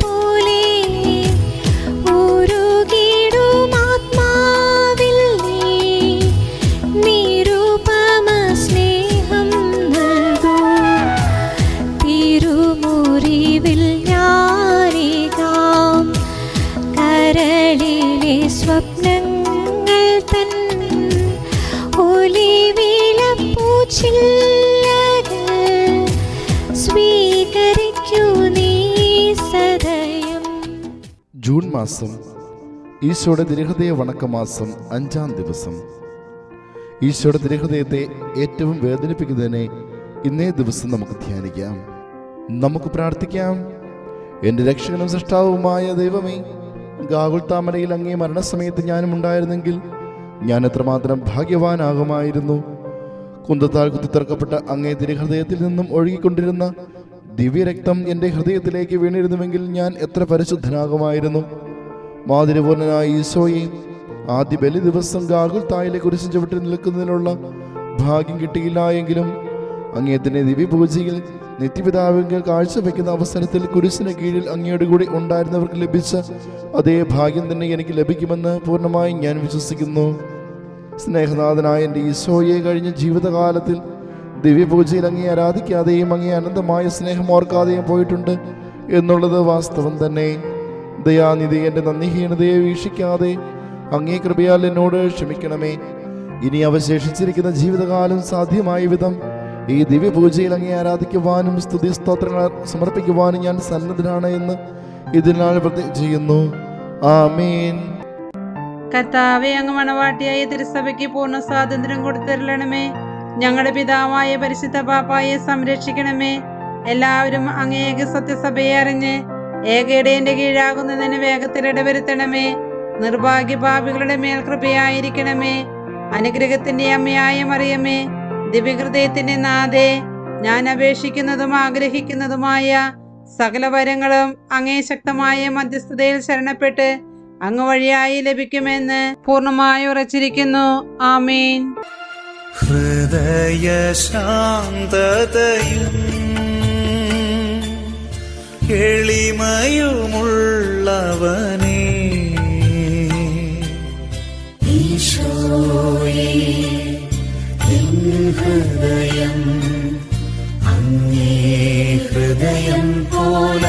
പോലെ ആത്മാവിൽ നീ. നിരുപമ സ്നേഹം നൽകൂ. തിരുമുറിവിൽ ഞാനേകാം കരളിലെ സ്വപ്നങ്ങൾ ജൂൺ മാസം ഈശോയുടെ തിരുഹൃദയ വണക്കമാസം അഞ്ചാം ദിവസം. ഈശോയുടെ തിരുഹൃദയത്തെ ഏറ്റവും വേദനിപ്പിക്കുന്നതിനെ ഇന്നേ ദിവസം നമുക്ക് ധ്യാനിക്കാം. നമുക്ക് പ്രാർത്ഥിക്കാം. എന്റെ രക്ഷകനും സൃഷ്ടാവുമായ ദൈവമേ ഗാകുൽ താമരയിൽ അങ്ങേ മരണസമയത്ത് ഞാനും ഉണ്ടായിരുന്നെങ്കിൽ ഞാൻ എത്രമാത്രം ഭാഗ്യവാനാകുമായിരുന്നു. കുന്തത്താൽ കുത്തിത്തറക്കപ്പെട്ട അങ്ങേ തിരുഹൃദയത്തിൽ നിന്നും ഒഴുകിക്കൊണ്ടിരുന്ന ദിവ്യരക്തം എന്റെ ഹൃദയത്തിലേക്ക് വീണിരുന്നുവെങ്കിൽ ഞാൻ എത്ര പരിശുദ്ധനാകുമായിരുന്നു. മാതിരിപൂർണനായ ഈശോയെ ആദ്യ ബലി ദിവസം ഗാഗുൽ തായിലെ കുറിച്ച് ചവിട്ടി നിൽക്കുന്നതിനുള്ള ഭാഗ്യം കിട്ടിയില്ല എങ്കിലും അങ്ങേത്തിന്റെ ദിവ്യപൂജയിൽ നിത്യപിതാവിങ്കൽ കാഴ്ചവെക്കുന്ന അവസരത്തിൽ കുരിശിന് കീഴിൽ അങ്ങയുടെ കൂടി ഉണ്ടായിരുന്നവർക്ക് ലഭിച്ച അതേ ഭാഗ്യം തന്നെ എനിക്ക് ലഭിക്കുമെന്ന് പൂർണമായും ഞാൻ വിശ്വസിക്കുന്നു. സ്നേഹനാഥനായ എന്റെ ഈശോയെ കഴിഞ്ഞ ജീവിതകാലത്തിൽ ദിവ്യപൂജയിൽ അങ്ങേ ആരാധിക്കാതെയും അങ്ങേ അനന്തമായ സ്നേഹം ഓർക്കാതെയും പോയിട്ടുണ്ട് എന്നുള്ളത് വാസ്തവം തന്നെ. ദയാനിധി എന്റെ നന്ദിഹീനതയെ വീക്ഷിക്കാതെ അങ്ങേ കൃപയാൽ എന്നോട് ക്ഷമിക്കണമേ. ഇനി അവശേഷിച്ചിരിക്കുന്ന ജീവിതകാലം സാധ്യമായ വിധം ഈ ദിവ്യപൂജയിൽ അങ്ങേ ആരാധിക്കുവാനും സ്തുതി സ്തോത്രങ്ങൾ സമർപ്പിക്കുവാനും ഞാൻ സന്നദ്ധനാണ് എന്ന് ഇതിനാൽ ചെയ്യുന്നു ആമീൻ. കർത്താവെ അങ്ങ് മണവാട്ടിയായ തിരുസഭയ്ക്ക് പൂർണ സ്വാതന്ത്ര്യം കൊടുത്തരളണമേ ഞങ്ങളുടെ പിതാവായ പരിശുദ്ധ പാപ്പായെ സംരക്ഷിക്കണമേ. എല്ലാവരും അങ്ങേക്ക് സത്യസഭയെ അറിഞ്ഞ് ഏകയുടെ കീഴാകുന്നതിന് വേഗത്തിൽ ഇടവരുത്തണമേ. നിർഭാഗ്യ പാപികളുടെ മേൽ കൃപയായിരിക്കണമേ. അനുഗ്രഹത്തിന്റെ അമ്മയായ മറിയമേ ദിവ്യഹൃദയത്തിന്റെ നാഥേ ഞാൻ അപേക്ഷിക്കുന്നതും ആഗ്രഹിക്കുന്നതുമായ സകല വരങ്ങളും അങ്ങേ ശക്തമായ മധ്യസ്ഥതയിൽ ശരണപ്പെട്ട് അങ്ങ് വഴിയായി ലഭിക്കുമെന്ന് പൂർണമായി ഉറച്ചിരിക്കുന്നു. ആമീൻ. ഹൃദയശാന്തതയും എളിമയുമുള്ളവനേ. ഈശോയേ ഹൃദയം അങ്ങേ ഹൃദയം പോലാക്കേണമേ.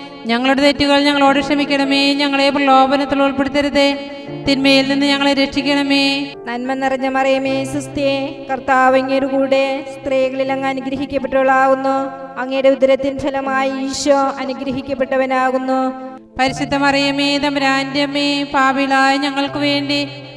ഞങ്ങളുടെ തെറ്റുകൾ ഞങ്ങളോട് ക്ഷമിക്കണമേ. ഞങ്ങളെ പ്രലോഭനത്തിൽ ഉൾപ്പെടുത്തരുതേ. തിന്മയിൽ നിന്ന് ഞങ്ങളെ രക്ഷിക്കണമേ. നന്മ നിറഞ്ഞ മറിയമേ സുസ്ഥിയെ. കർത്താവ് ഇങ്ങനെ കൂടെ സ്ത്രീകളിൽ അങ്ങ് അനുഗ്രഹിക്കപ്പെട്ടവളാകുന്നു അങ്ങയുടെ ഉദരത്തിൻ ഫലമായി ഈശോ അനുഗ്രഹിക്കപ്പെട്ടവനാകുന്നു. പരിശുദ്ധ മറിയമേ തമ്പുരാന്റെ അമ്മേ പാപിളായ ഞങ്ങൾക്ക് വേണ്ടി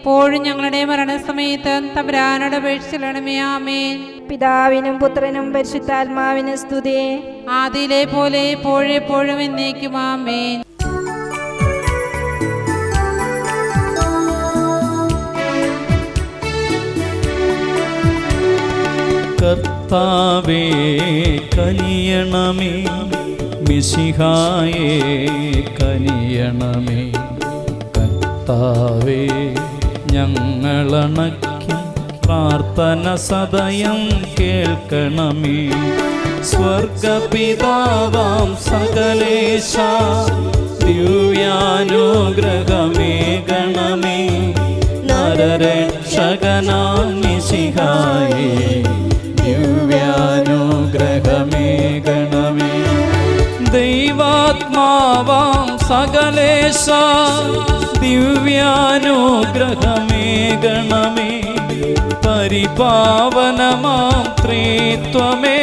ഇപ്പോഴും ഞങ്ങളുടെ മരണസമയത്ത് തമ്പുരാനോട് അപേക്ഷിച്ചിടണമേ ആമേൻ. പിതാവിനും പുത്രനും പരിശുദ്ധാത്മാവിനും സ്തുതി. ആദിയിലെ പോലെ എപ്പോഴെപ്പോഴും എന്നേക്കും ആമേൻ. കർത്താവേ കനിയണമേ. മിശിഹായേ കനിയണമേ. കർത്താവേ ഞങ്ങളണയ്ക്കും പ്രാർത്ഥന സദയം കേൾക്കണമേ. സ്വർഗപിതാവാം സകലേശ ദിവ്യാനുഗ്രഹമേകണമേ നരരക്ഷകനാം മിശിഹായേ ദിവ്യാനുഗ്രഹമേ ഗണമേ. ദൈവാത്മാവാം സകലേശ ദിവ്യാനുഗ്രഹമേഗണമേ പരിപാവനമാം ത്രീത്വമേ.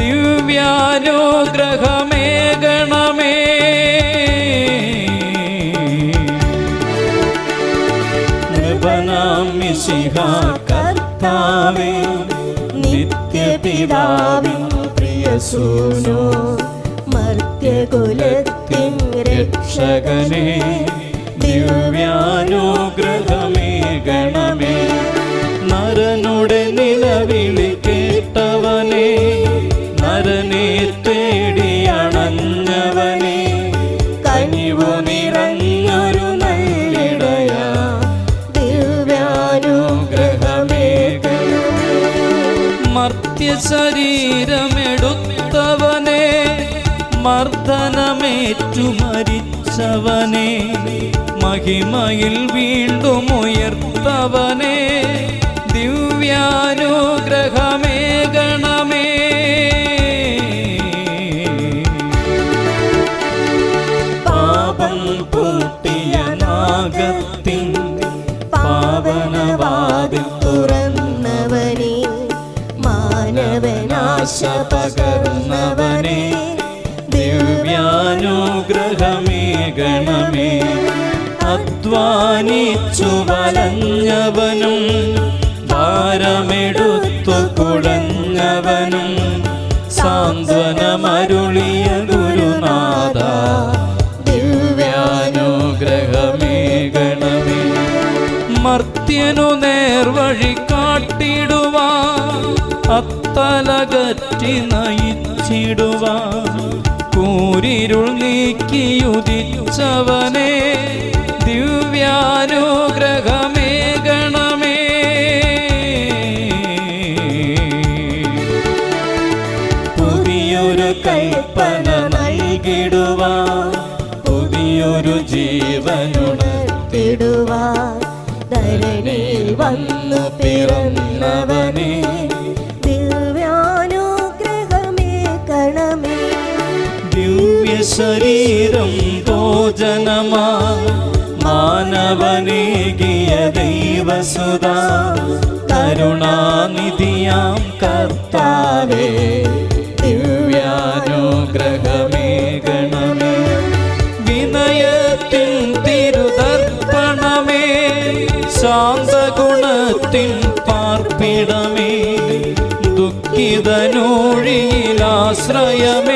ദിവ്യാനുഗ്രഹമേഗണമേ നൃപനാം മിശിഹ കർത്താവേ നിത്യപിതാവിൻ പ്രിയസൂനോ. മർത്യകുലത്തിൻ രക്ഷകനെ ദിവ്യാനുഗ്രഹമേ ഗണമേ. നരനുടെ നിലവിളി മഹിമയിൽ വീണ്ടും ഉയർത്തവനെ. ദിവ്യാനുഗ്രഹമേ ഗണമേ. പാപം പൂട്ടിയ നാഗത്തിൻ പാവനവാതിൽ തുറന്നവനെ. മാനവനാശ പകർന്നവനെ. ദിവ്യാനുഗ്രഹമേ ഗണമേ. അധ്വാനിച്ചു വലഞ്ഞവനും ഭാരമെടുത്തു കുടഞ്ഞവനും. സാന്ത്വനമരുളിയ ഗുരുനാഥ ദിവ്യാനുഗ്രഹമേ ഗണമേ മർത്യനു നേർവഴി കാട്ടിടുവാൻ അത്തലകറ്റി നയിച്ചിടുവാൻ കൂരിരുൾ നീക്കിയുദിച്ചവനെ ദിവ്യാനുഗ്രഹമേ ഗണമേ. പുതിയൊരു കൽപ്പന നൽകിടുവാൻ പുതിയൊരു ജീവനുണർത്തിടുവാൻ ധരണിയിൽ വന്നു മാനവനേകിയ ദൈവസുത കരുണാനിധിയാം കർത്താവേ ദിവ്യാനുഗ്രഹമേകണമേ വിനയത്തിൻ തിരുതർപ്പണമേ ശാന്തഗുണത്തിൻ പാർപ്പിടമേ ദുഃഖിതനൂഴിയിലാശ്രയമേ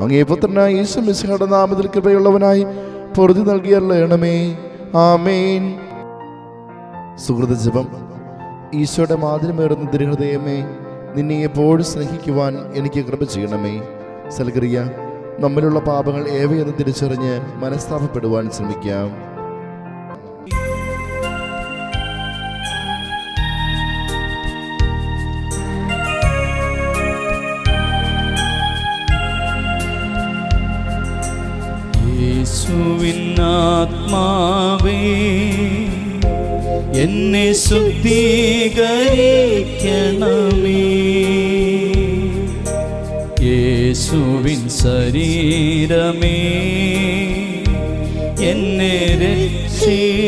അങ്ങേ പുത്രനായ യേശു മിശിഹയുടെ നാമത്തിൽ കൃപയുള്ളവനായി പൊറുതി നൽകിയല്ലേണമേ ആമേൻ. സുഹൃത ജപം. ഈശോയുടെ മാതിരമേറുന്ന ദൃഹൃദയമേ നിന്നെ എപ്പോഴും സ്നേഹിക്കുവാൻ എനിക്ക് കൃപ ചെയ്യണമേ. സൽക്രിയ നമ്മിലുള്ള പാപങ്ങൾ ഏവയെന്ന് തിരിച്ചറിഞ്ഞ് മനസ്താപപ്പെടുവാൻ ശ്രമിക്കാം. യേശുവിനാത്മാവേ എന്നെ ശുദ്ധീകരിക്കണമേ. യേശുവിൻ ശരീരമേ എന്നെ രക്ഷിച്ചരുളണമേ.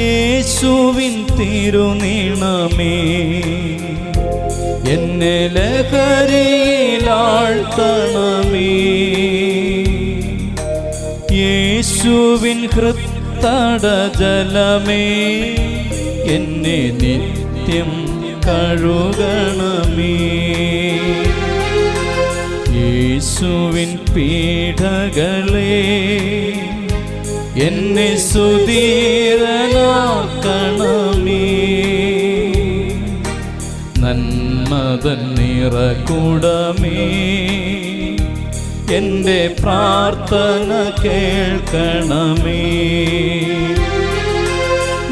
യേശുവിൻ തിരുനീണമേ എന്നെ ലഹരിയിലാഴ്ത്തണമേ യേശുവിൻ ഹൃത്തട ജലമേ. എന്നെ നിത്യം കഴുകണമേ. യേശുവിൻ പീഠകളേ എന്നെ സുധീരനാക്കണമേ നന്മതൻ നിറകുടമേ. എന്റെ പ്രാർത്ഥന കേൾക്കണമേ.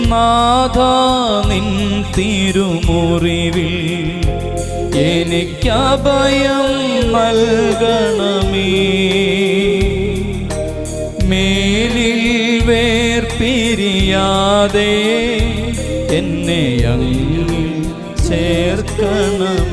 നാഥ നിൻ തിരുമുറിവിൽ എനിക്കഭയം നൽകണമേ. മേലിൽ വേർപിരിയാതെ എന്നെ അങ്ങിൽ ചേർക്കണമേ.